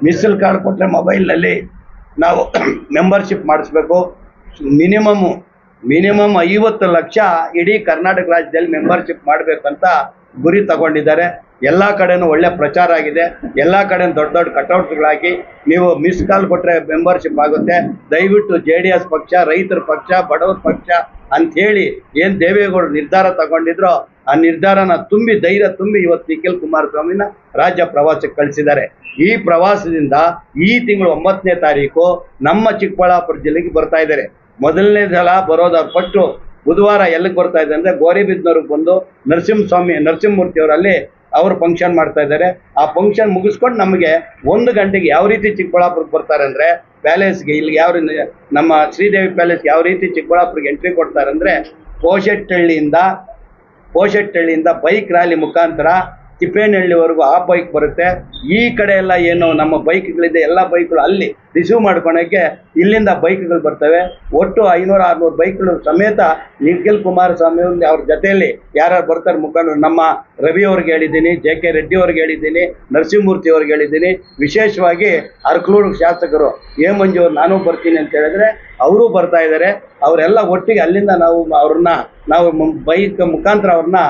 ಮಿಸ್ಲ್ card ಕೊಟ್ಟರೆ ಮೊಬೈಲ್ನಲ್ಲಿ ನಾವು ಮೆಂಬರ್ಶಿಪ್ ಮಾಡಿಸ್ಬೇಕು. ಮಿನಿಮಮ್ ಮಿನಿಮಮ್ ಐವತ್ತು ಲಕ್ಷ ಇಡೀ ಕರ್ನಾಟಕ ರಾಜ್ಯದಲ್ಲಿ ಮೆಂಬರ್ಶಿಪ್ ಅಂತ ಗುರಿ ತಗೊಂಡಿದ್ದಾರೆ. ಎಲ್ಲ ಕಡೆನೂ ಒಳ್ಳೆ ಪ್ರಚಾರ ಆಗಿದೆ. ಎಲ್ಲ ಕಡೆ ದೊಡ್ಡ ದೊಡ್ಡ ಕಟೌಟ್ಸ್ಗಳಾಕಿ ನೀವು ಮಿಸ್ ಕಾಲ್ ಕೊಟ್ಟರೆ ಮೆಂಬರ್ಶಿಪ್ ಆಗುತ್ತೆ. ದಯವಿಟ್ಟು ಜೆ ಡಿ ಎಸ್ ಪಕ್ಷ, ರೈತರ ಪಕ್ಷ, ಬಡವರ ಪಕ್ಷ ಅಂಥೇಳಿ ಏನು ದೇವೇಗೌಡರು ನಿರ್ಧಾರ ತಗೊಂಡಿದ್ರೋ ಆ ನಿರ್ಧಾರನ ತುಂಬಿ ಧೈರ್ಯ ತುಂಬಿ ಇವತ್ತು ನಿಖಿಲ್ ಕುಮಾರಸ್ವಾಮಿನ ರಾಜ್ಯ ಪ್ರವಾಸಕ್ಕೆ ಕಳಿಸಿದ್ದಾರೆ. ಈ ಪ್ರವಾಸದಿಂದ ಈ ತಿಂಗಳು ಒಂಬತ್ತನೇ ತಾರೀಕು ನಮ್ಮ ಚಿಕ್ಕಬಳ್ಳಾಪುರ ಜಿಲ್ಲೆಗೆ ಬರ್ತಾ ಇದ್ದಾರೆ. ಮೊದಲನೇ ಸಲ ಬರೋದಾದ ಪಟ್ಟು ಬುಧವಾರ ಎಲ್ಲಿಗೆ ಬರ್ತಾ ಇದೆ ಅಂದರೆ ಗೋರಿಬಿದ್ನೂರಿಗೆ ಬಂದು ನರಸಿಂಹಸ್ವಾಮಿ ನರಸಿಂಹಮೂರ್ತಿ ಅವರಲ್ಲಿ ಅವರು ಫಂಕ್ಷನ್ ಮಾಡ್ತಾ ಇದ್ದಾರೆ. ಆ ಫಂಕ್ಷನ್ ಮುಗಿಸ್ಕೊಂಡು ನಮಗೆ ಒಂದು ಗಂಟೆಗೆ ಯಾವ ರೀತಿ ಚಿಕ್ಕಬಳ್ಳಾಪುರಕ್ಕೆ ಬರ್ತಾರೆ ಅಂದರೆ ಪ್ಯಾಲೇಸ್ಗೆ ಇಲ್ಲಿ ಯಾವ ನಮ್ಮ ಶ್ರೀದೇವಿ ಪ್ಯಾಲೇಸ್ಗೆ ಯಾವ ರೀತಿ ಚಿಕ್ಕಬಳ್ಳಾಪುರಕ್ಕೆ ಎಂಟ್ರಿ ಕೊಡ್ತಾರೆ ಅಂದರೆ ಕೋಶೆಟ್ಟಹಳ್ಳಿಯಿಂದ ಕೋಶೆಟ್ಟಹಳ್ಳಿಯಿಂದ ಬೈಕ್ ರ್ಯಾಲಿ ಮುಖಾಂತರ ತಿಪ್ಪೇನಹಳ್ಳಿವರೆಗೂ ಆ ಬೈಕ್ ಬರುತ್ತೆ. ಈ ಕಡೆ ಎಲ್ಲ ಏನು ನಮ್ಮ ಬೈಕ್ಗಳಿದೆ ಎಲ್ಲ ಬೈಕ್ಗಳು ಅಲ್ಲಿ ರಿಸೀವ್ ಮಾಡ್ಕೊಳಕ್ಕೆ ಇಲ್ಲಿಂದ ಬೈಕ್ಗಳು ಬರ್ತವೆ. ಒಟ್ಟು ಐನೂರು ಆರುನೂರು ಬೈಕ್ಗಳು ಸಮೇತ ನಿಖಿಲ್ ಕುಮಾರಸ್ವಾಮಿ ಅವ್ರ ಜೊತೆಯಲ್ಲಿ ಯಾರ್ಯಾರು ಬರ್ತಾರೆ ಮುಖಂಡರು, ನಮ್ಮ ರವಿ ಅವ್ರಿಗೆ ಹೇಳಿದ್ದೀನಿ ಜೆ ಕೆ ರೆಡ್ಡಿ ಅವ್ರಿಗೆ ಹೇಳಿದ್ದೀನಿ, ನರಸಿಂಹಮೂರ್ತಿ ಅವ್ರಿಗೆ ಹೇಳಿದ್ದೀನಿ. ವಿಶೇಷವಾಗಿ ಅರ್ಕಲೂರು ಶಾಸಕರು ಏ ಮಂಜು ಅವ್ರು ನಾನು ಬರ್ತೀನಿ ಅಂತ ಹೇಳಿದ್ರೆ ಅವರು ಬರ್ತಾ ಇದ್ದಾರೆ. ಅವರೆಲ್ಲ ಒಟ್ಟಿಗೆ ಅಲ್ಲಿಂದ ನಾವು ಅವ್ರನ್ನ, ನಾವು ಬೈಕ್ ಮುಖಾಂತರ ಅವ್ರನ್ನ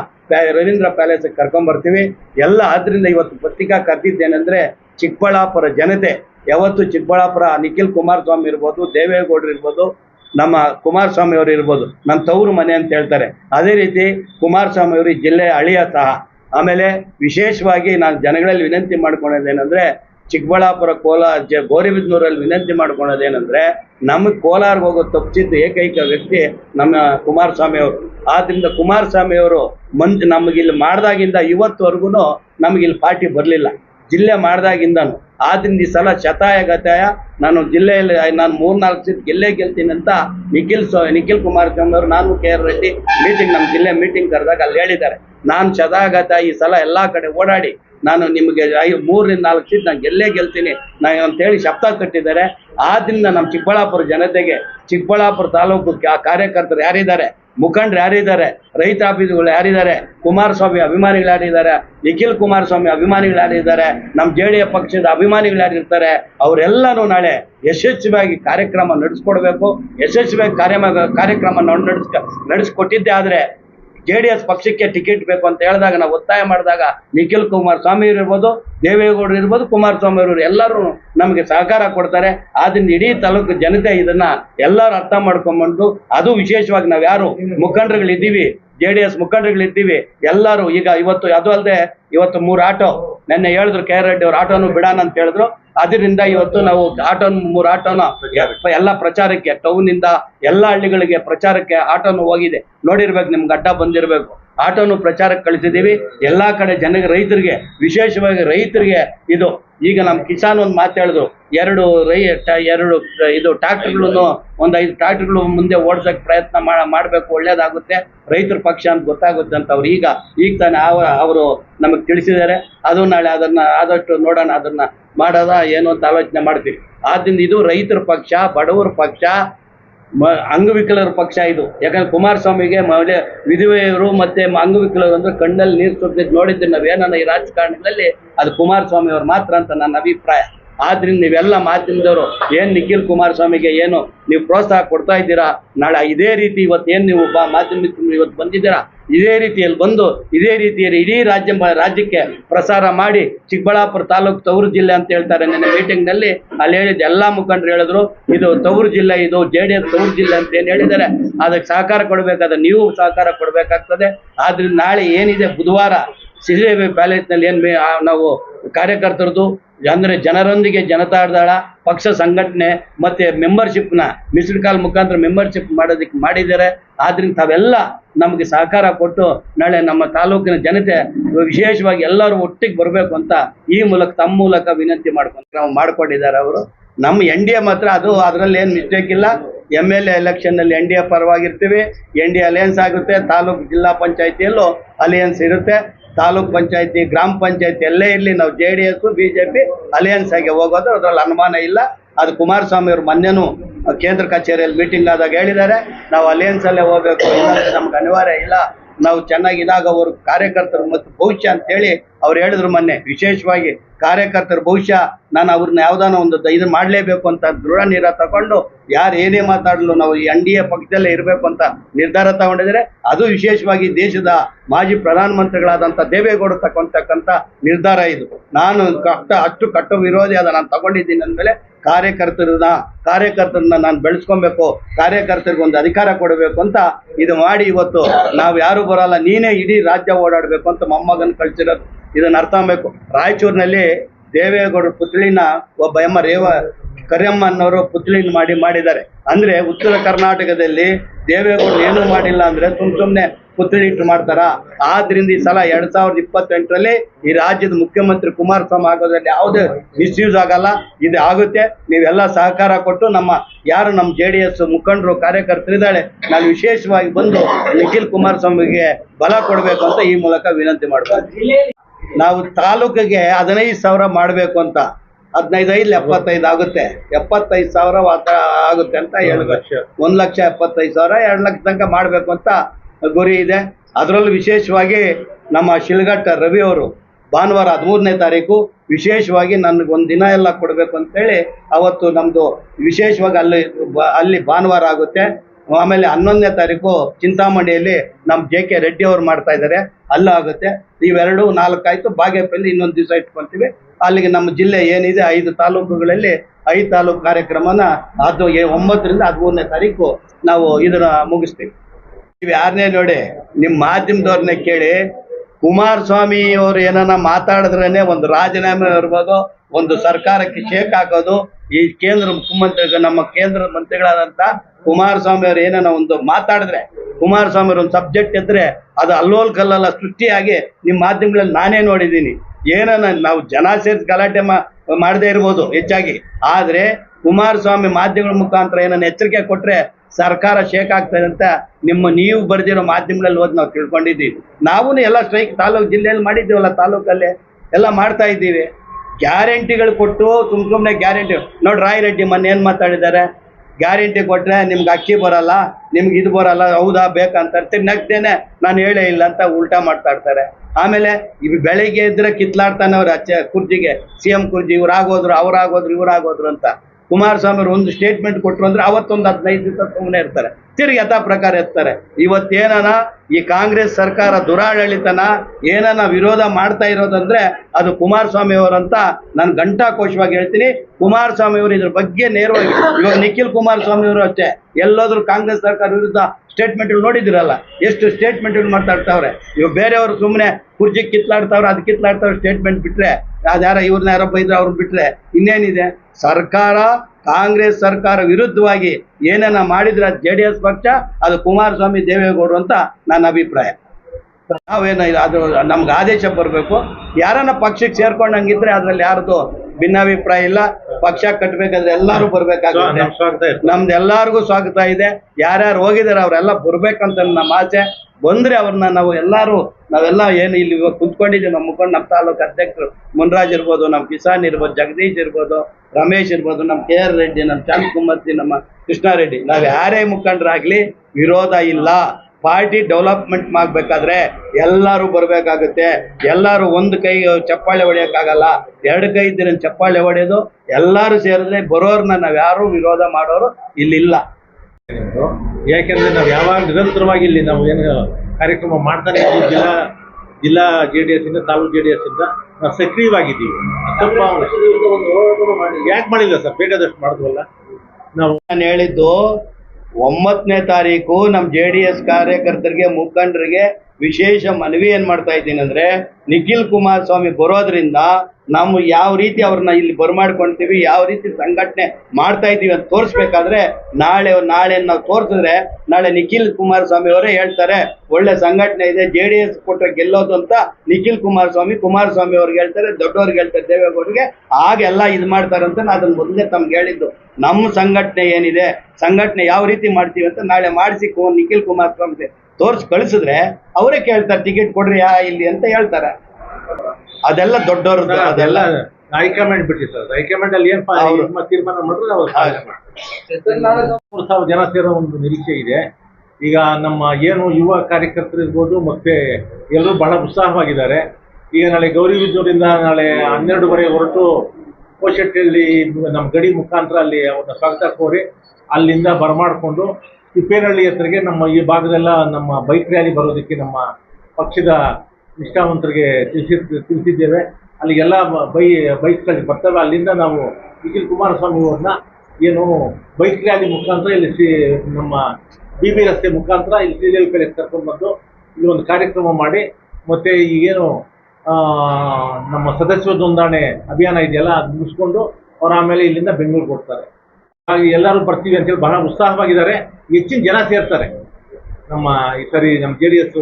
ರವೀಂದ್ರ ಪ್ಯಾಲೇಸ್ಗೆ ಕರ್ಕೊಂಬರ್ತೀವಿ ಎಲ್ಲ ಆದ್ರಿಂದ ಇವತ್ತು ಪತ್ರಿಕಾ ಕರೆದಿದ್ದೇನೆಂದರೆ ಚಿಕ್ಕಬಳ್ಳಾಪುರ ಜನತೆ. ಯಾವತ್ತು ಚಿಕ್ಕಬಳ್ಳಾಪುರ ನಿಖಿಲ್ ಕುಮಾರಸ್ವಾಮಿ ಇರ್ಬೋದು, ದೇವೇಗೌಡರು ಇರ್ಬೋದು, ನಮ್ಮ ಕುಮಾರಸ್ವಾಮಿ ಅವರು ಇರ್ಬೋದು ನಮ್ಮ ತವರು ಮನೆ ಅಂತ ಹೇಳ್ತಾರೆ. ಅದೇ ರೀತಿ ಕುಮಾರಸ್ವಾಮಿ ಅವರು ಜಿಲ್ಲೆ ಅಳಿಯ ಸಹ. ಆಮೇಲೆ ವಿಶೇಷವಾಗಿ ನಾನು ಜನಗಳಲ್ಲಿ ವಿನಂತಿ ಮಾಡ್ಕೊಳ್ಳೋದೇನೆಂದರೆ ಚಿಕ್ಕಬಳ್ಳಾಪುರ ಕೋಲಾರ ಜ ಗೌರಿಬಿದನೂರಲ್ಲಿ ವಿನಂತಿ ಮಾಡ್ಕೊಳ್ಳೋದೇನೆಂದರೆ ನಮಗೆ ಕೋಲಾರ್ಗೆ ಹೋಗೋ ತಪ್ಪಿಸಿದ್ದು ಏಕೈಕ ವ್ಯಕ್ತಿ ನಮ್ಮ ಕುಮಾರಸ್ವಾಮಿ ಅವರು. ಆದ್ದರಿಂದ ಕುಮಾರಸ್ವಾಮಿ ಅವರು ಮನ್ ನಮಗಿಲ್ಲಿ ಮಾಡಿದಾಗಿಂದ ಇವತ್ತುವರೆಗೂ ನಮಗಿಲ್ಲಿ ಪಾರ್ಟಿ ಬರಲಿಲ್ಲ. ಜಿಲ್ಲೆ ಮಾಡ್ದಾಗಿಂದನು. ಆದ್ರಿಂದ ಈ ಸಲ ಶತಾಯ ಗತಾಯ ನಾನು ಜಿಲ್ಲೆಯಲ್ಲಿ, ನಾನು ಮೂರ್ನಾಲ್ಕು ಸೀಟ್ ಗೆಲ್ಲೇ ಗೆಲ್ತೀನಿ ಅಂತ ನಿಖಿಲ್ ಸ್ವ, ನಿಖಿಲ್ ಕುಮಾರಸ್ವಾಮಿ ಅವರು ನಾನು ಕೆ ಆರ್ ರೆಡ್ಡಿ ಮೀಟಿಂಗ್ ನಮ್ಮ ಜಿಲ್ಲೆ ಮೀಟಿಂಗ್ ಕರೆದಾಗ ಅಲ್ಲಿ ಹೇಳಿದ್ದಾರೆ. ನಾನು ಶತಾಗತ ಈ ಸಲ ಎಲ್ಲ ಕಡೆ ಓಡಾಡಿ ನಾನು ನಿಮಗೆ ಐ ಮೂರರಿಂದ ನಾಲ್ಕು ಸೀಟ್ ನಾನು ಗೆಲ್ಲೇ ಗೆಲ್ತೀನಿ. ನಾನು ಅಂತೇಳಿ ಶಬ್ದ ಕಟ್ಟಿದ್ದಾರೆ. ಆದ್ದರಿಂದ ನಮ್ಮ ಚಿಕ್ಕಬಳ್ಳಾಪುರ ಜನತೆಗೆ, ಚಿಕ್ಕಬಳ್ಳಾಪುರ ತಾಲೂಕು ಕಾರ್ಯಕರ್ತರು ಯಾರಿದ್ದಾರೆ? ಮುಖಂಡರು ಯಾರಿದ್ದಾರೆ? ರೈತ ಆಫೀಸುಗಳು ಯಾರಿದ್ದಾರೆ? ಕುಮಾರಸ್ವಾಮಿ ಅಭಿಮಾನಿಗಳು ಯಾರಿದ್ದಾರೆ? ನಿಖಿಲ್ ಕುಮಾರಸ್ವಾಮಿ ಅಭಿಮಾನಿಗಳು ಯಾರಿದ್ದಾರೆ? ನಮ್ಮ ಜೆ ಪಕ್ಷದ ಅಭಿಮಾನಿಗಳು ಯಾರಿರ್ತಾರೆ? ಅವರೆಲ್ಲನೂ ನಾಳೆ ಯಶಸ್ವಿಯಾಗಿ ಕಾರ್ಯಕ್ರಮ ನಡೆಸ್ಕೊಡ್ಬೇಕು. ಯಶಸ್ವಿಯಾಗಿ ಕಾರ್ಯ ಕಾರ್ಯಕ್ರಮ ನಡೆಸ್ಕ, ನಡೆಸ್ಕೊಟ್ಟಿದ್ದೆ ಆದರೆ ಜೆ ಡಿ ಎಸ್ ಪಕ್ಷಕ್ಕೆ ಟಿಕೆಟ್ ಬೇಕು ಅಂತ ಹೇಳಿದಾಗ ನಾವು ಒತ್ತಾಯ ಮಾಡಿದಾಗ ನಿಖಿಲ್ ಕುಮಾರಸ್ವಾಮಿ ಇರ್ಬೋದು, ದೇವೇಗೌಡರು ಇರ್ಬೋದು, ಕುಮಾರಸ್ವಾಮಿ ಅವರು ಎಲ್ಲರೂ ನಮಗೆ ಸಹಕಾರ ಕೊಡ್ತಾರೆ. ಆದ್ರಿಂದ ಇಡೀ ತಾಲೂಕು ಜನತೆ ಇದನ್ನ ಎಲ್ಲರೂ ಅರ್ಥ ಮಾಡ್ಕೊಂಬಂದು, ಅದು ವಿಶೇಷವಾಗಿ ನಾವು ಯಾರು ಮುಖಂಡರುಗಳಿದ್ದೀವಿ, ಜೆ ಡಿ ಎಸ್ ಮುಖಂಡರುಗಳಿದ್ದೀವಿ, ಎಲ್ಲರೂ ಈಗ ಇವತ್ತು, ಅದು ಅಲ್ಲದೆ ಇವತ್ತು ಮೂರು ಆಟೋ, ನೆನ್ನೆ ಹೇಳಿದ್ರು ಕೆ ರೆಡ್ಡಿ ಅವ್ರು, ಆಟೋನು ಬಿಡೋಣ ಅಂತ ಹೇಳಿದ್ರು. ಅದರಿಂದ ಇವತ್ತು ನಾವು ಆಟೋನ್, ಮೂರು ಆಟೋನ, ಎಲ್ಲ ಪ್ರಚಾರಕ್ಕೆ ಟೌನಿಂದ ಎಲ್ಲ ಹಳ್ಳಿಗಳಿಗೆ ಪ್ರಚಾರಕ್ಕೆ ಆಟೋನು ಹೋಗಿದೆ. ನೋಡಿರ್ಬೇಕು ನಿಮ್ಗೆ ಅಡ್ಡ ಬಂದಿರಬೇಕು. ಆಟೋನು ಪ್ರಚಾರಕ್ಕೆ ಕಳಿಸಿದ್ದೀವಿ. ಎಲ್ಲ ಕಡೆ ಜನ ರೈತರಿಗೆ, ವಿಶೇಷವಾಗಿ ರೈತರಿಗೆ ಇದು, ಈಗ ನಮ್ಮ ಕಿಸಾನ್ ಒಂದು ಮಾತು ಹೇಳಿದ್ರು. ಎರಡು ರೈ ಎರಡು ಇದು ಟ್ರ್ಯಾಕ್ಟರ್ಗಳನ್ನು ಒಂದು ಐದು ಟ್ರ್ಯಾಕ್ಟರ್ಗಳು ಮುಂದೆ ಓಡಿಸೋಕೆ ಪ್ರಯತ್ನ ಮಾಡ ಮಾಡಬೇಕು, ಒಳ್ಳೇದಾಗುತ್ತೆ. ರೈತರ ಪಕ್ಷ ಅಂತ ಗೊತ್ತಾಗುತ್ತೆ ಅಂತ ಅವ್ರು ಈಗ ಈಗ ತಾನೇ ಅವರು ನಮಗೆ ತಿಳಿಸಿದ್ದಾರೆ. ಅದು ನಾಳೆ ಅದನ್ನ, ಆದಷ್ಟು ನೋಡೋಣ ಅದನ್ನ ಮಾಡೋದ, ಏನು ಅಂತ ಆಲೋಚನೆ ಮಾಡ್ತೀವಿ. ಆದ್ದರಿಂದ ಇದು ರೈತರ ಪಕ್ಷ, ಬಡವರ ಪಕ್ಷ ಮ, ಅಂಗವಿಕಲರ ಪಕ್ಷ ಇದು. ಯಾಕಂದ್ರೆ ಕುಮಾರಸ್ವಾಮಿಗೆ ಮೌಲ್ಯ ವಿಧವೆಯರು ಮತ್ತೆ ಅಂಗವಿಕಲರು ಅಂದ್ರೆ ಕಣ್ಣಲ್ಲಿ ನೀರು ಸುರಿದಿದ್ದು ನಾವು ಏನನ್ನ ಈ ರಾಜಕಾರಣದಲ್ಲಿ ಅದು ಕುಮಾರಸ್ವಾಮಿ ಅವ್ರು ಮಾತ್ರ ಅಂತ ನನ್ನ ಅಭಿಪ್ರಾಯ. ಆದ್ರಿಂದ ನೀವೆಲ್ಲ ಮಾಧ್ಯಮದವರು ಏನ್ ನಿಖಿಲ್ ಕುಮಾರಸ್ವಾಮಿಗೆ ಏನು ನೀವು ಪ್ರೋತ್ಸಾಹ ಕೊಡ್ತಾ ಇದ್ದೀರಾ? ನಾಳೆ ಇದೇ ರೀತಿ ಇವತ್ತು ಏನ್ ನೀವು ಮಾಧ್ಯಮ ಇವತ್ತು ಬಂದಿದ್ದೀರಾ? ಇದೇ ರೀತಿಯಲ್ಲಿ ಬಂದು, ಇದೇ ರೀತಿಯಲ್ಲಿ ಇಡೀ ರಾಜ್ಯ, ರಾಜ್ಯಕ್ಕೆ ಪ್ರಸಾರ ಮಾಡಿ ಚಿಕ್ಕಬಳ್ಳಾಪುರ ತಾಲೂಕು ತವರು ಜಿಲ್ಲೆ ಅಂತ ಹೇಳ್ತಾರೆ. ನಿನ್ನೆ ಮೀಟಿಂಗ್ನಲ್ಲಿ ಅಲ್ಲಿ ಹೇಳಿದ ಎಲ್ಲಾ ಮುಖಂಡರು ಹೇಳಿದ್ರು, ಇದು ತವರು ಜಿಲ್ಲೆ, ಇದು ಜೆ ಡಿ ಎಸ್ ತವರು ಜಿಲ್ಲೆ ಅಂತ ಏನು ಹೇಳಿದ್ದಾರೆ. ಅದಕ್ಕೆ ಸಹಕಾರ ಕೊಡಬೇಕಾದ, ನೀವು ಸಹಕಾರ ಕೊಡಬೇಕಾಗ್ತದೆ. ಆದ್ರಿಂದ ನಾಳೆ ಏನಿದೆ, ಬುಧವಾರ ಸಿದ್ದೇವಿ ಪ್ಯಾಲೇಸ್ನಲ್ಲಿ ಏನು ನಾವು ಕಾರ್ಯಕರ್ತರದು, ಅಂದರೆ ಜನರೊಂದಿಗೆ ಜನತಾದಳ, ಪಕ್ಷ ಸಂಘಟನೆ, ಮತ್ತೆ ಮೆಂಬರ್ಶಿಪ್ನ ಮಿಸ್ಡ್ ಕಾಲ್ ಮುಖಾಂತರ ಮೆಂಬರ್ಶಿಪ್ ಮಾಡೋದಕ್ಕೆ ಮಾಡಿದ್ದಾರೆ. ಆದ್ರಿಂದ ತಾವೆಲ್ಲ ನಮಗೆ ಸಹಕಾರ ಕೊಟ್ಟು ನಾಳೆ ನಮ್ಮ ತಾಲೂಕಿನ ಜನತೆ ವಿಶೇಷವಾಗಿ ಎಲ್ಲರೂ ಒಟ್ಟಿಗೆ ಬರಬೇಕು ಅಂತ ಈ ಮೂಲಕ, ತಮ್ಮ ಮೂಲಕ ವಿನಂತಿ ಮಾಡ್ಕೊಂಡು ನಾವು ಮಾಡ್ಕೊಂಡಿದ್ದಾರೆ ಅವರು. ನಮ್ಮ ಎನ್ ಡಿ ಎ ಮಾತ್ರ ಅದು, ಅದರಲ್ಲಿ ಏನು ಮಿಸ್ಟೇಕ್ ಇಲ್ಲ. ಎಂ ಎಲ್ ಎ ಎಲೆಕ್ಷನ್ನಲ್ಲಿ ಎನ್ ಡಿ ಎ ಪರವಾಗಿರ್ತೀವಿ. ಎನ್ ಡಿ ಎ ಅಲಯನ್ಸ್ ಆಗುತ್ತೆ, ತಾಲೂಕು ಜಿಲ್ಲಾ ಪಂಚಾಯತಿಯಲ್ಲೂ ಅಲಯನ್ಸ್ ಇರುತ್ತೆ. ತಾಲೂಕ್ ಪಂಚಾಯತಿ, ಗ್ರಾಮ ಪಂಚಾಯತಿ ಎಲ್ಲೇ ಇರಲಿ ನಾವು J D S, B J P alliance ಆಗಿ ಹೋಗೋದು. ಅದ್ರಲ್ಲಿ ಅನುಮಾನ ಇಲ್ಲ. ಅದು ಕುಮಾರಸ್ವಾಮಿ ಅವರು ಮೊನ್ನೆನೂ ಕೇಂದ್ರ ಕಚೇರಿಯಲ್ಲಿ ಮೀಟಿಂಗ್ ಆದಾಗ ಹೇಳಿದ್ದಾರೆ. ನಾವು ಅಲಿಯನ್ಸ್ ಅಲ್ಲೇ ಹೋಗ್ಬೇಕು. ಇಲ್ಲಾಂದ್ರೆ ನಮ್ಗೆ ಅನಿವಾರ್ಯ ಇಲ್ಲ. ನಾವು ಚೆನ್ನಾಗಿ ಇದಾಗೋವರೆಗೂ ಕಾರ್ಯಕರ್ತರು ಮತ್ತು ಭವಿಷ್ಯ ಅಂತೇಳಿ ಅವ್ರು ಹೇಳಿದ್ರು ಮೊನ್ನೆ. ವಿಶೇಷವಾಗಿ ಕಾರ್ಯಕರ್ತರ ಭವಿಷ್ಯ, ನಾನು ಅವ್ರನ್ನ ಯಾವ್ದಾನ ಒಂದು ಇದು ಮಾಡಲೇಬೇಕು ಅಂತ ದೃಢ ನಿರ್ಧಾರ ತಗೊಂಡು ಯಾರು ಏನೇ ಮಾತಾಡಲು ನಾವು ಈ ಎನ್ ಡಿ ಎ ಪಕ್ಷದಲ್ಲೇ ಇರಬೇಕು ಅಂತ ನಿರ್ಧಾರ ತಗೊಂಡಿದ್ರೆ ಅದು ವಿಶೇಷವಾಗಿ ದೇಶದ ಮಾಜಿ ಪ್ರಧಾನಮಂತ್ರಿಗಳಾದಂಥ ದೇವೇಗೌಡ ತಗೊಂತಕ್ಕಂಥ ನಿರ್ಧಾರ ಇದು. ನಾನು ಕಷ್ಟ, ಅಷ್ಟು ಕಟ್ಟು ವಿರೋಧಿ ಅದ ನಾನು ತಗೊಂಡಿದ್ದೀನಿ ಅಂದಮೇಲೆ ಕಾರ್ಯಕರ್ತರನ್ನ ಕಾರ್ಯಕರ್ತರನ್ನ ನಾನು ಬೆಳೆಸ್ಕೊಬೇಕು, ಕಾರ್ಯಕರ್ತರಿಗೆ ಒಂದು ಅಧಿಕಾರ ಕೊಡಬೇಕು ಅಂತ ಇದು ಮಾಡಿ ಇವತ್ತು ನಾವು ಯಾರು ಬರಲ್ಲ, ನೀನೇ ಇಡೀ ರಾಜ್ಯ ಓಡಾಡಬೇಕು ಅಂತ ಮೊಮ್ಮಗನ್ ಕಳ್ಸಿರೋದು. ಇದನ್ನ ಅರ್ಥ ಮಾಡಬೇಕು ರಾಯಚೂರಿನಲ್ಲಿ ದೇವೇಗೌಡರ ಪುತ್ಳಿನ ಒಬ್ಬ ಎಮ್ಮ ರೇವ ಕರಿಯಮ್ಮ ಅನ್ನೋರು ಪುತ್ಲಿನ್ ಮಾಡಿ ಮಾಡಿದ್ದಾರೆ. ಅಂದ್ರೆ ಉತ್ತರ ಕರ್ನಾಟಕದಲ್ಲಿ ದೇವೇಗೌಡರು ಏನು ಮಾಡಿಲ್ಲ ಅಂದ್ರೆ ಸುಮ್ ಸುಮ್ನೆ ಪುತ್ಳಿ ಇಟ್ಟು ಮಾಡ್ತಾರ? ಆದ್ರಿಂದ ಈ ಸಲ ಎರಡ್ ಸಾವಿರದ ಇಪ್ಪತ್ತೆಂಟರಲ್ಲಿ ಈ ರಾಜ್ಯದ ಮುಖ್ಯಮಂತ್ರಿ ಕುಮಾರಸ್ವಾಮಿ ಆಗೋದ್ರಲ್ಲಿ ಯಾವುದೇ ಮಿಸ್ಯೂಸ್ ಆಗಲ್ಲ. ಇದು ಆಗುತ್ತೆ. ನೀವೆಲ್ಲ ಸಹಕಾರ ಕೊಟ್ಟು ನಮ್ಮ ಯಾರು ನಮ್ಮ ಜೆ ಡಿ ಎಸ್ ಮುಖಂಡರು ಕಾರ್ಯಕರ್ತರಿದ್ದಾಳೆ ನಾನು ವಿಶೇಷವಾಗಿ ಬಂದು ನಿಖಿಲ್ ಕುಮಾರಸ್ವಾಮಿಗೆ ಬಲ ಕೊಡಬೇಕು ಅಂತ ಈ ಮೂಲಕ ವಿನಂತಿ ಮಾಡ್ತೀನಿ ನಾವು ತಾಲೂಕಿಗೆ ಹದಿನೈದು ಸಾವಿರ ಮಾಡಬೇಕು ಅಂತ ಹದಿನೈದು ಐದು ಎಪ್ಪತ್ತೈದು ಆಗುತ್ತೆ. ಎಪ್ಪತ್ತೈದು ಸಾವಿರ ಆಗುತ್ತೆ ಅಂತ ಹೇಳಬೇಕು. ಒಂದು ಲಕ್ಷ ಎಪ್ಪತ್ತೈದು ಸಾವಿರ ಎರಡು ಲಕ್ಷ ತನಕ ಮಾಡಬೇಕು ಅಂತ ಗುರಿ ಇದೆ. ಅದರಲ್ಲೂ ವಿಶೇಷವಾಗಿ ನಮ್ಮ ಶಿಲ್ಘಟ್ಟ ರವಿ ಅವರು ಭಾನುವಾರ ಹದಿಮೂರನೇ ತಾರೀಕು ವಿಶೇಷವಾಗಿ ನನಗೆ ಒಂದು ದಿನ ಎಲ್ಲ ಕೊಡಬೇಕು ಅಂತೇಳಿ ಅವತ್ತು ನಮ್ಮದು ವಿಶೇಷವಾಗಿ ಅಲ್ಲಿ ಅಲ್ಲಿ ಭಾನುವಾರ ಆಗುತ್ತೆ. ಆಮೇಲೆ ಹನ್ನೊಂದನೇ ತಾರೀಕು ಚಿಂತಾಮಣಿಯಲ್ಲಿ ನಮ್ಮ ಜೆ ಕೆ ರೆಡ್ಡಿ ಅವರು ಮಾಡ್ತಾ ಇದ್ದಾರೆ ಅಲ್ಲಾಗುತ್ತೆ ಇವೆರಡು ನಾಲ್ಕಾಯಿತು ಬಾಗೇಪಲ್ಲಿ ಇನ್ನೊಂದು ದಿವಸ ಇಟ್ಕೊಳ್ತೀವಿ. ಅಲ್ಲಿಗೆ ನಮ್ಮ ಜಿಲ್ಲೆ ಏನಿದೆ, ಐದು ತಾಲೂಕುಗಳಲ್ಲಿ ಐದು ತಾಲೂಕು ಕಾರ್ಯಕ್ರಮನ ಅದು ಒಂಬತ್ತರಿಂದ ಹದಿಮೂರನೇ ತಾರೀಕು ನಾವು ಇದನ್ನ ಮುಗಿಸ್ತೀವಿ. ನೀವು ಯಾರನ್ನೇ ನೋಡಿ ನಿಮ್ಮ ಮಾಧ್ಯಮದವ್ರನ್ನೇ ಕೇಳಿ, ಕುಮಾರಸ್ವಾಮಿ ಅವರು ಏನನ್ನ ಮಾತಾಡಿದ್ರೇನೆ ಒಂದು ರಾಜೀನಾಮೆ ಇರ್ಬೋದು, ಒಂದು ಸರ್ಕಾರಕ್ಕೆ ಶೇಕ್ ಹಾಕೋದು ಈ ಕೇಂದ್ರ ಮುಖ್ಯಮಂತ್ರಿ ನಮ್ಮ ಕೇಂದ್ರ ಮಂತ್ರಿಗಳಾದಂತ ಕುಮಾರಸ್ವಾಮಿ ಅವರು ಏನನ್ನ ಒಂದು ಮಾತಾಡಿದ್ರೆ, ಕುಮಾರಸ್ವಾಮಿ ಅವರು ಒಂದು ಸಬ್ಜೆಕ್ಟ್ ಇದ್ರೆ ಅದು ಅಲ್ಲೋಲ್ ಕಲ್ಲಲ್ಲ ಸೃಷ್ಟಿಯಾಗಿ ನಿಮ್ಮ ಮಾಧ್ಯಮಗಳಲ್ಲಿ ನಾನೇ ನೋಡಿದ್ದೀನಿ. ಏನನ್ನ ನಾವು ಜನ ಸೇರಿಸಿ ಗಲಾಟೆ ಮಾಡದೇ ಇರ್ಬೋದು ಹೆಚ್ಚಾಗಿ. ಆದ್ರೆ ಕುಮಾರಸ್ವಾಮಿ ಮಾಧ್ಯಮಗಳ ಮುಖಾಂತರ ಏನನ್ನ ಎಚ್ಚರಿಕೆ ಕೊಟ್ರೆ ಸರ್ಕಾರ ಶೇಕ್ ಆಗ್ತದೆ ಅಂತ ನಿಮ್ಮ ನೀವು ಬರೆದಿರೋ ಮಾಧ್ಯಮಗಳಲ್ಲಿ ಓದಿ ನಾವು ತಿಳ್ಕೊಂಡಿದ್ದೀವಿ. ನಾವು ಎಲ್ಲ ಸ್ಟ್ರೈಕ್ ತಾಲೂಕು ಜಿಲ್ಲೆಯಲ್ಲಿ ಮಾಡಿದ್ದೀವಲ್ಲ ತಾಲೂಕಲ್ಲೇ? ಎಲ್ಲ ಮಾಡ್ತಾ ಇದ್ದೀವಿ. ಗ್ಯಾರಂಟಿಗಳು ಕೊಟ್ಟು ಸುಮ್ ಸುಮ್ಮನೆ ಗ್ಯಾರಂಟಿ. ನೋಡಿ ರಾಯ್ ರೆಡ್ಡಿ ಮೊನ್ನೆ ಏನು ಮಾತಾಡಿದ್ದಾರೆ ಗ್ಯಾರಂಟಿ ಕೊಟ್ಟರೆ ನಿಮ್ಗೆ ಅಕ್ಕಿ ಬರಲ್ಲ, ನಿಮ್ಗೆ ಇದು ಬರಲ್ಲ, ಹೌದಾ ಬೇಕಂತ ನೆಕ್ಸ್ಟ್ ಡೇನೆ ನಾನು ಹೇಳೇ ಇಲ್ಲ ಅಂತ ಉಲ್ಟಾ ಮಾತಾಡ್ತಾರೆ ಆಮೇಲೆ ಇವ್ ಬೆಳಿಗ್ಗೆ ಇದ್ರೆ ಕಿತ್ಲಾಡ್ತಾನೆ ಅವ್ರು ಅಚ್ಚ ಕುರ್ಜಿಗೆ. ಸಿ ಎಂ ಕುರ್ಜಿ, ಇವ್ರು ಆಗೋದ್ರು ಅವ್ರಾಗೋದ್ರು ಆಗೋದ್ರು, ಇವ್ರು ಆಗೋದ್ರು ಅಂತ. ಕುಮಾರಸ್ವಾಮಿ ಅವರು ಒಂದು ಸ್ಟೇಟ್ಮೆಂಟ್ ಕೊಟ್ಟರು ಅಂದ್ರೆ ಅವತ್ತೊಂದು ಹದಿನೈದು ದಿವಸ ಸುಮ್ಮನೆ ಇರ್ತಾರೆ. ತಿರುಗಿ ಯಥಾ ಪ್ರಕಾರ ಇರ್ತಾರೆ. ಇವತ್ತೇನನ ಈ ಕಾಂಗ್ರೆಸ್ ಸರ್ಕಾರ ದುರಾಡಳಿತನ ಏನನ ವಿರೋಧ ಮಾಡ್ತಾ ಇರೋದಂದ್ರೆ ಅದು ಕುಮಾರಸ್ವಾಮಿ ಅವರಂತ ನಾನು ಘಂಟಾಕೋಶವಾಗಿ ಹೇಳ್ತೀನಿ. ಕುಮಾರಸ್ವಾಮಿ ಅವರು ಇದ್ರ ಬಗ್ಗೆ ನೇರವಾಗಿ ಇವಾಗ ನಿಖಿಲ್ ಕುಮಾರಸ್ವಾಮಿ ಅವರು ಅಷ್ಟೇ. ಎಲ್ಲೋದ್ರು ಕಾಂಗ್ರೆಸ್ ಸರ್ಕಾರ ವಿರುದ್ಧ ಸ್ಟೇಟ್ಮೆಂಟ್ ನೋಡಿದಿರಲ್ಲ ಎಷ್ಟು ಸ್ಟೇಟ್ಮೆಂಟ್ ಮಾತಾಡ್ತಾವ್ರೆ? ಇವಾಗ ಬೇರೆಯವರು ಸುಮ್ಮನೆ ಕುರ್ಜಿ ಕಿತ್ಲಾಡ್ತಾವ್ರೆ, ಅದು ಕಿತ್ಲಾಡ್ತಾವ್ರೆ ಸ್ಟೇಟ್ಮೆಂಟ್ ಬಿಟ್ಟರೆ ಅದ್ಯಾರ ಇವ್ರನ್ನ ಯಾರೋ ಬೈದ್ರೆ ಅವ್ರನ್ನ ಬಿಟ್ರೆ ಇನ್ನೇನಿದೆ? ಸರ್ಕಾರ, ಕಾಂಗ್ರೆಸ್ ಸರ್ಕಾರ ವಿರುದ್ಧವಾಗಿ ಏನನ್ನ ಮಾಡಿದ್ರೆ ಜೆ ಡಿ ಎಸ್ ಪಕ್ಷ, ಅದು ಕುಮಾರಸ್ವಾಮಿ ದೇವೇಗೌಡರು ಅಂತ ನನ್ನ ಅಭಿಪ್ರಾಯ. ನಾವೇನ ಅದು ನಮ್ಗೆ ಆದೇಶ ಬರಬೇಕು. ಯಾರನ್ನ ಪಕ್ಷಕ್ಕೆ ಸೇರ್ಕೊಂಡಂಗಿದ್ರೆ ಅದ್ರಲ್ಲಿ ಯಾರ್ದು ಭಿನ್ನಾಭಿಪ್ರಾಯ ಇಲ್ಲ ಪಕ್ಷ ಕಟ್ಟಬೇಕಾದ್ರೆ ಎಲ್ಲರೂ ಬರ್ಬೇಕಾಗುತ್ತೆ. ನಮ್ದು ಎಲ್ಲಾರ್ಗು ಸ್ವಾಗತ ಇದೆ. ಯಾರ್ಯಾರು ಹೋಗಿದಾರೆ ಅವರೆಲ್ಲ ಬರ್ಬೇಕಂತ ನಮ್ಮ ಆಸೆ. ಬಂದ್ರೆ ಅವ್ರನ್ನ ನಾವು ಎಲ್ಲಾರು ನಾವೆಲ್ಲ ಏನು ಇಲ್ಲಿ ಇವಾಗ ಕುಂತ್ಕೊಂಡಿದ್ದೀವಿ ನಮ್ಮ ಮುಖಂಡ ನಮ್ಮ ತಾಲೂಕು ಅಧ್ಯಕ್ಷರು. ಮುನ್ರಾಜ್ ಇರ್ಬೋದು ನಮ್ಮ ಕಿಸಾನ್ ಇರ್ಬೋದು ಜಗದೀಶ್ ಇರ್ಬೋದು ರಮೇಶ್ ಇರ್ಬೋದು ನಮ್ಮ ಕೆ ಆರ್ ರೆಡ್ಡಿ ನಮ್ಮ ಚಾಂದ್ ಕುಮರ್ತಿ ನಮ್ಮ ಕೃಷ್ಣಾರೆಡ್ಡಿ. ನಾವು ಯಾರೇ ಮುಖಂಡರಾಗ್ಲಿ ವಿರೋಧ ಇಲ್ಲ. ಪಾರ್ಟಿ ಡೆವಲಪ್ಮೆಂಟ್ ಮಾಡಬೇಕಾದ್ರೆ ಎಲ್ಲರೂ ಬರಬೇಕಾಗುತ್ತೆ. ಎಲ್ಲರೂ ಒಂದು ಕೈ ಚಪ್ಪಾಳೆ ಹೊಡೆಯೋಕ್ಕಾಗಲ್ಲ. ಎರಡು ಕೈ ಇದ್ದರೆ ಚಪ್ಪಾಳೆ ಹೊಡೆಯೋದು ಎಲ್ಲರೂ ಸೇರಿದ್ರೆ ಬರೋರ್ನ ನಾವು ಯಾರು ವಿರೋಧ ಮಾಡೋರು ಇಲ್ಲಿಲ್ಲ. ಇಲ್ಲ ಯಾಕೆಂದ್ರೆ ನಾವು ಯಾವಾಗ ನಿರಂತರವಾಗಿ ಇಲ್ಲಿ ನಾವು ಏನು ಕಾರ್ಯಕ್ರಮ ಮಾಡ್ತಾನೆ ಜಿಲ್ಲಾ ಜಿಲ್ಲಾ ಜೆ ಡಿ ಎಸ್ ಇಂದ ತಾಲೂಕು ಜೆ ಡಿ ಎಸ್ ಇಂದ ನಾವು ಸಕ್ರಿಯವಾಗಿದ್ದೀವಿ ಯಾಕೆ ಮಾಡಿಲ್ಲ ಸರ್? ಬೇಕಾದಷ್ಟು ಮಾಡಿದ್ವಲ್ಲ? ನಾವು ನಾನು ಹೇಳಿದ್ದು ಒಂಬತ್ತನೇ ತಾರೀಕು ನಮ್ಮ ಜೆ ಡಿ ಎಸ್ ಕಾರ್ಯಕರ್ತರಿಗೆ ಮುಖಂಡರಿಗೆ ವಿಶೇಷ ಮನವಿ ಏನ್ ಮಾಡ್ತಾ ಇದ್ದೀನಿ ಅಂದ್ರೆ ನಿಖಿಲ್ ಕುಮಾರಸ್ವಾಮಿ ಬರೋದ್ರಿಂದ ನಾವು ಯಾವ ರೀತಿ ಅವ್ರನ್ನ ಇಲ್ಲಿ ಬರಮಾಡ್ಕೊಂತೀವಿ, ಯಾವ ರೀತಿ ಸಂಘಟನೆ ಮಾಡ್ತಾ ಇದ್ದೀವಿ ಅಂತ ತೋರಿಸ್ಬೇಕಾದ್ರೆ ನಾಳೆ ನಾಳೆ ನಾವು ತೋರಿಸಿದ್ರೆ ನಾಳೆ ನಿಖಿಲ್ ಕುಮಾರಸ್ವಾಮಿ ಅವರೇ ಹೇಳ್ತಾರೆ, ಒಳ್ಳೆ ಸಂಘಟನೆ ಇದೆ, ಜೆ ಡಿ ಎಸ್ ಕೊಟ್ಟರೆ ಗೆಲ್ಲೋದು ಅಂತ ನಿಖಿಲ್ ಕುಮಾರಸ್ವಾಮಿ ಕುಮಾರಸ್ವಾಮಿ ಅವ್ರಿಗೆ ಹೇಳ್ತಾರೆ, ದೊಡ್ಡವ್ರಿಗೆ ಹೇಳ್ತಾರೆ, ದೇವೇಗೌಡರಿಗೆ ಆಗೆಲ್ಲ ಇದು ಮಾಡ್ತಾರೆ ಅಂತ ನಾನು ಅದನ್ನ ಮೊದಲೇ ತಮ್ಗೆ ಹೇಳಿದ್ದು. ನಮ್ಮ ಸಂಘಟನೆ ಏನಿದೆ, ಸಂಘಟನೆ ಯಾವ ರೀತಿ ಮಾಡ್ತೀವಿ ಅಂತ ನಾಳೆ ಮಾಡಿಸಿ ನಿಖಿಲ್ ಕುಮಾರಸ್ವಾಮಿ ತೋರ್ಸಿ ಕಳಿಸಿದ್ರೆ ಅವರೇ ಕೇಳ್ತಾರೆ ಟಿಕೆಟ್ ಕೊಡ್ರಿ ಯಾ ಇಲ್ಲಿ? ಅಂತ ಹೇಳ್ತಾರೆ. ಅದೆಲ್ಲ ದೊಡ್ಡವರು ಅದೆಲ್ಲ ಹೈಕಮಾಂಡ್ ಬಿಟ್ಟಿ ಸರ್. ಹೈಕಮಾಂಡ್ ಅಲ್ಲಿ ಏನ್ ತೀರ್ಮಾನ ಮಾಡಿದ್ರೆ ಸಹಾಯ ಮಾಡ್ತಾರೆ. ಮೂರು ಸಾವಿರ ಜನ ಸೇರೋ ಒಂದು ನಿರೀಕ್ಷೆ ಇದೆ. ಈಗ ನಮ್ಮ ಏನು ಯುವ ಕಾರ್ಯಕರ್ತರು ಇರ್ಬೋದು ಮತ್ತೆ ಎಲ್ಲರೂ ಬಹಳ ಉತ್ಸಾಹವಾಗಿದ್ದಾರೆ. ಈಗ ನಾಳೆ ಗೌರಿ ಬಿದ್ದೂರಿಂದ ನಾಳೆ ಹನ್ನೆರಡುವರೆ ಹೊರಟು ಕೋಶೆಟ್ಟಿಯಲ್ಲಿ ನಮ್ಮ ಗಡಿ ಮುಖಾಂತರ ಅಲ್ಲಿ ಅವ್ರನ್ನ ಸ್ವಾಗತ ಕೋರಿ ಅಲ್ಲಿಂದ ಬರಮಾಡಿಕೊಂಡು ತಿಪ್ಪೇನಹಳ್ಳಿ ಹತ್ರಗೆ ನಮ್ಮ ಈ ಭಾಗದೆಲ್ಲ ನಮ್ಮ ಬೈಕ್ ರ್ಯಾಲಿ ಬರೋದಕ್ಕೆ ನಮ್ಮ ಪಕ್ಷದ ನಿಷ್ಠಾವಂತರಿಗೆ ತಿಳಿಸಿ, ತಿಳಿಸಿದ್ದೇವೆ. ಅಲ್ಲಿಗೆಲ್ಲ ಬೈ, ಬೈಕ್ಗಳು ಬರ್ತವೆ. ಅಲ್ಲಿಂದ ನಾವು ನಿಖಿಲ್ ಕುಮಾರಸ್ವಾಮಿ ಅವ್ರನ್ನ ಏನು ಬೈಕ್ ರ್ಯಾಲಿ ಮುಖಾಂತರ ಇಲ್ಲಿ ಸಿ ನಮ್ಮ ಬಿ ಬಿ ರಸ್ತೆ ಮುಖಾಂತರ ಇಲ್ಲಿ ಶ್ರೀದೇವಿ ಪ್ಯಾಲೇಸ್ ಕರ್ಕೊಂಡ್ಬಂದು ಇಲ್ಲಿ ಒಂದು ಕಾರ್ಯಕ್ರಮ ಮಾಡಿ, ಮತ್ತೆ ಈಗೇನು ನಮ್ಮ ಸದಸ್ಯ ನೋಂದಣಿ ಅಭಿಯಾನ ಇದೆಯಲ್ಲ ಅದು ಮುಗಿಸ್ಕೊಂಡು ಅವ್ರು ಆಮೇಲೆ ಇಲ್ಲಿಂದ ಬೆಂಗಳೂರಿಗೆ ಹೋಗ್ತಾರೆ. ಹಾಗೆ ಎಲ್ಲರೂ ಬರ್ತೀವಿ ಅಂತೇಳಿ ಬಹಳ ಉತ್ಸಾಹವಾಗಿದ್ದಾರೆ. ಹೆಚ್ಚಿನ ಜನ ಸೇರ್ತಾರೆ. ನಮ್ಮ ಈ ಸರಿ ನಮ್ಮ ಜೆ ಡಿ ಎಸ್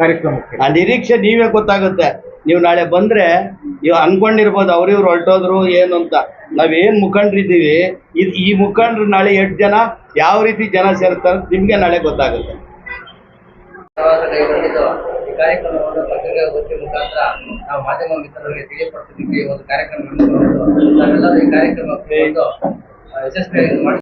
ಕಾರ್ಯಕ್ರಮಕ್ಕೆ. ಆ ನಿರೀಕ್ಷೆ ನೀವೇ ಗೊತ್ತಾಗುತ್ತೆ. ನೀವು ನಾಳೆ ಬಂದ್ರೆ ನೀವು ಅನ್ಕೊಂಡಿರ್ಬೋದು ಅವ್ರಿವ್ರು ಹೊರಟೋದ್ರು ಏನು ಅಂತ. ನಾವೇನ್ ಮುಖಂಡ್ರಿದ್ದೀವಿ ಇದು ಈ ಮುಖಂಡ್ರು ನಾಳೆ ಎಷ್ಟು ಜನ ಯಾವ ರೀತಿ ಜನ ಸೇರ್ತಾರೆ ನಿಮ್ಗೆ ನಾಳೆ ಗೊತ್ತಾಗುತ್ತೆ. ಈ ಕಾರ್ಯಕ್ರಮವನ್ನು ಪತ್ರಿಕಾಗೋಷ್ಠಿ ಮುಖಾಂತರ ನಾವು ಮಾಧ್ಯಮ ಮಿತ್ರರಿಗೆ ತಿಳಿಯಪಡಿಸಲಿಕ್ಕೆ ಒಂದು ಕಾರ್ಯಕ್ರಮ ಹಮ್ಮಿಕೊಂಡಿದ್ದು ನಾವೆಲ್ಲರೂ ಈ ಕಾರ್ಯಕ್ರಮಕ್ಕೆ ಯಶಸ್ವಿಯಾಗಿ ಮಾಡಿ